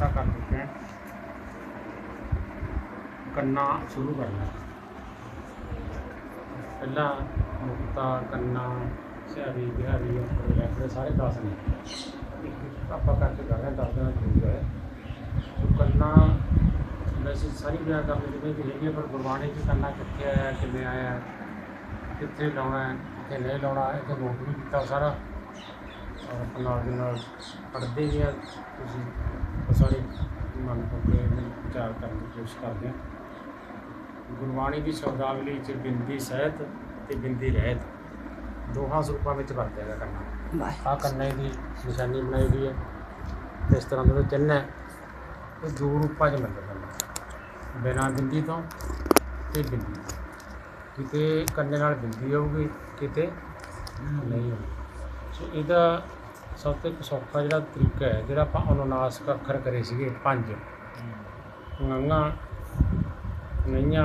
ਨੁਕਤਾ ਕਰ ਚੁੱਕੇ ਹਾਂ। ਕੰਨਾ ਸ਼ੁਰੂ ਕਰਨਾ ਪਹਿਲਾਂ ਮੁਕਤਾ ਕੰਨਾ ਸਿਆਰੀ ਬਿਹਾਰੀ, ਉੱਪਰ ਲੈ ਸਾਰੇ 10 ਨੇ। ਆਪਾਂ ਕਰਕੇ ਕਰ ਰਹੇ ਹਾਂ 10 ਦਿਨਾਂ ਜ਼ਰੂਰ ਹੈ ਸੋ ਕੰਨਾ, ਵੈਸੇ ਸਾਰੀ ਬਿਆਨ ਕਰਨ ਜਿਵੇਂ ਕਿ ਹੈਗੀ ਪਰ ਗੁਰਬਾਣੀ 'ਚ ਕੰਨਾ ਕਿੱਥੇ ਆਇਆ, ਕਿਵੇਂ ਆਇਆ, ਕਿੱਥੇ ਲਾਉਣਾ ਹੈ, ਕਿੱਥੇ ਨਹੀਂ ਲਾਉਣਾ ਇਹ ਨੋਟ ਵੀ ਕੀਤਾ ਸਾਰਾ। ਔਰ ਨਾਲ ਦੀ ਨਾਲ ਪੜ੍ਹਦੇ ਵੀ ਆ ਤੁਸੀਂ ਉਹ ਸਾਰੇ ਮਨ ਹੋ ਕੇ ਵਿਚਾਰ ਕਰਨ ਦੀ ਕੋਸ਼ਿਸ਼ ਕਰਦੇ ਆ ਗੁਰਬਾਣੀ ਦੀ ਸ਼ਬਦਾਵਲੀ ਚ ਬਿੰਦੀ ਸਹਿਤ ਤੇ ਬਿੰਦੀ ਰਹਿਤ। ਦੋਹਾਂ ਸਰੂਪਾਂ ਵਿੱਚ ਵਰਤਿਆ ਗਿਆ ਕਰਨਾ। ਆ ਕੰਨੇ ਦੀ ਨਿਸ਼ਾਨੀ ਬਣਾਈ ਗਈ ਹੈ ਤੇ ਇਸ ਤਰ੍ਹਾਂ ਦੇ ਚਿੰਨ੍ਹ ਹੈ। ਇਹ ਦੋ ਰੂਪਾਂ 'ਚ ਮਿਲਦਾ ਕਰਨਾ ਬਿਨਾਂ ਬਿੰਦੀ ਤੋਂ ਤੇ ਬਿੰਦੀ। ਕਿਤੇ ਕੰਨੇ ਨਾਲ ਬਿੰਦੀ ਹੋਊਗੀ ਕਿਤੇ ਨਹੀਂ ਹੋਊਗੀ। ਸੋ ਇਹਦਾ ਸਭ ਤੋਂ ਇੱਕ ਸੌਖਾ ਜਿਹੜਾ ਤਰੀਕਾ ਹੈ, ਜਿਹੜਾ ਆਪਾਂ ਅਨੁਨਾਸਕ ਅੱਖਰ ਕਰੇ ਸੀਗੇ ਪੰਜ। ngੰਗਾ ਨਈਆਂ,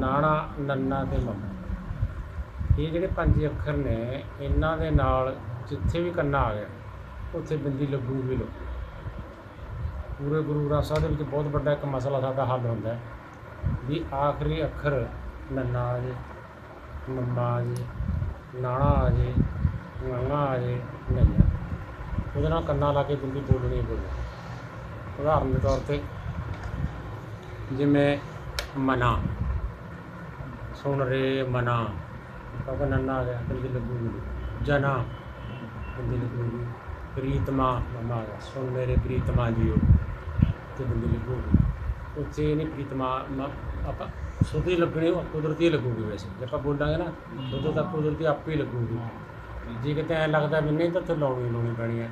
ਨਾਣਾ, ਨੰਨਾ ਤੇ ਮੰਮਾ। ਇਹ ਜਿਹੜੇ ਪੰਜ ਅੱਖਰ ਨੇ, ਇਹਨਾਂ ਦੇ ਨਾਲ ਜਿੱਥੇ ਵੀ ਕੰਨਾ ਆ ਗਿਆ, ਉੱਥੇ ਬਿੰਦੀ ਲੱਗੂ ਵੀ ਲੱਗੂ ਪੂਰੇ ਗੁਰੂ ਗ੍ਰੰਥ ਸਾਹਿਬ ਦੇ ਵਿੱਚ ਬਹੁਤ ਵੱਡਾ ਇੱਕ ਮਸਲਾ ਸਾਡਾ ਹੱਲ ਹੁੰਦਾ ਹੈ ਵੀ ਆਖਰੀ ਅੱਖਰ ਨੰਨਾ ਆ ਜੇ, ਮੰਮਾ ਆ ਜੇ, ਨਾਣਾ ਆ ਜੇ ਉਹਦੇ ਨਾਲ ਕੰਨਾ ਲਾ ਕੇ ਬਿੰਦੀ ਬੋਲਣੀ ਹੀ ਬੋਲਣੀ ਉਦਾਹਰਨ ਦੇ ਤੌਰ ਤੇ ਜਿਵੇਂ ਮਨਾ। ਸੁਣ ਰੇ ਮਨਾ। ਕਹੋ ਨੰਨਾ ਆ ਗਿਆ ਬਿੰਦੀ ਲੱਗੂਗੀ। ਜਨਾ ਬਿੰਦੀ ਲੱਗੂਗੀ। ਪ੍ਰੀਤਮਾ ਮਮਾ ਆ ਗਿਆ। ਸੁਣ ਮੇਰੇ ਪ੍ਰੀਤਮਾ ਜੀਓ ਤੇ ਬਿੰਦੀ ਲੱਗੂਗੀ। ਉੱਥੇ ਨਹੀਂ ਪ੍ਰੀਤਮਾ ਆਪਾਂ ਸੁਧੀ ਲੱਗਣੀ ਉਹ ਕੁਦਰਤੀ ਲੱਗੂਗੀ ਵੈਸੇ। ਜੇ ਆਪਾਂ ਬੋਲਾਂਗੇ ਨਾ ਉਦੋਂ ਤਾਂ ਕੁਦਰਤੀ ਆਪੇ ਹੀ ਲੱਗੂਗੀ। ਜੇ ਕਿਤੇ ਐਂ ਲੱਗਦਾ ਵੀ ਨਹੀਂ ਤਾਂ ਉੱਥੇ ਲਾਉਣੀ ਲਾਉਣੀ ਪੈਣੀ ਹੈ।